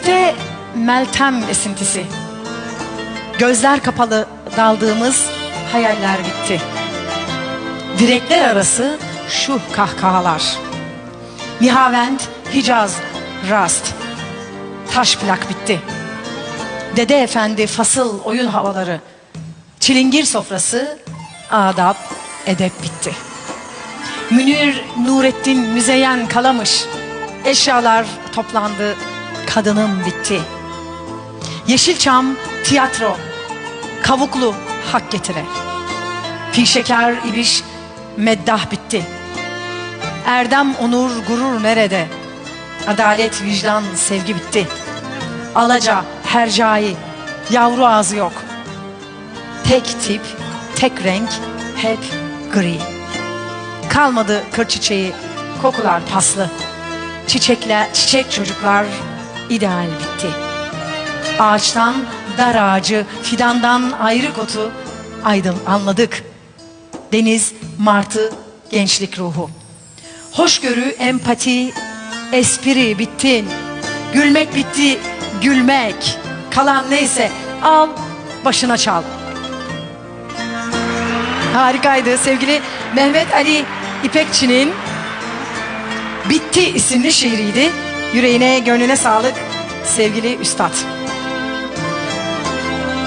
Gökte Meltem esintisi. Gözler kapalı daldığımız hayaller bitti. Direkler arası şu kahkahalar. Nihavend, Hicaz, Rast. Taş plak bitti. Dede Efendi fasıl oyun havaları. Çilingir sofrası, adab, edep bitti. Münir Nurettin Müzeyyen Kalamış. Eşyalar toplandı, kadınım bitti. Yeşilçam tiyatro, kavuklu hak getire. Fişekar ibiş meddah bitti. Erdem onur gurur nerede? Adalet vicdan sevgi bitti. Alaca hercai yavru ağzı yok. Tek tip tek renk hep gri. Kalmadı kır çiçeği kokular paslı. Çiçekle çiçek çocuklar ideal bitti. Ağaçtan dar ağacı, fidandan ayrı kotu aydın anladık. Deniz, martı, gençlik ruhu. Hoşgörü, empati, espri bitti. Gülmek bitti, gülmek. Kalan neyse al başına çal. Harikaydı sevgili Mehmet Ali İpekçi'nin Bitti isimli şiiriydi. Yüreğine, gönlüne sağlık sevgili üstad.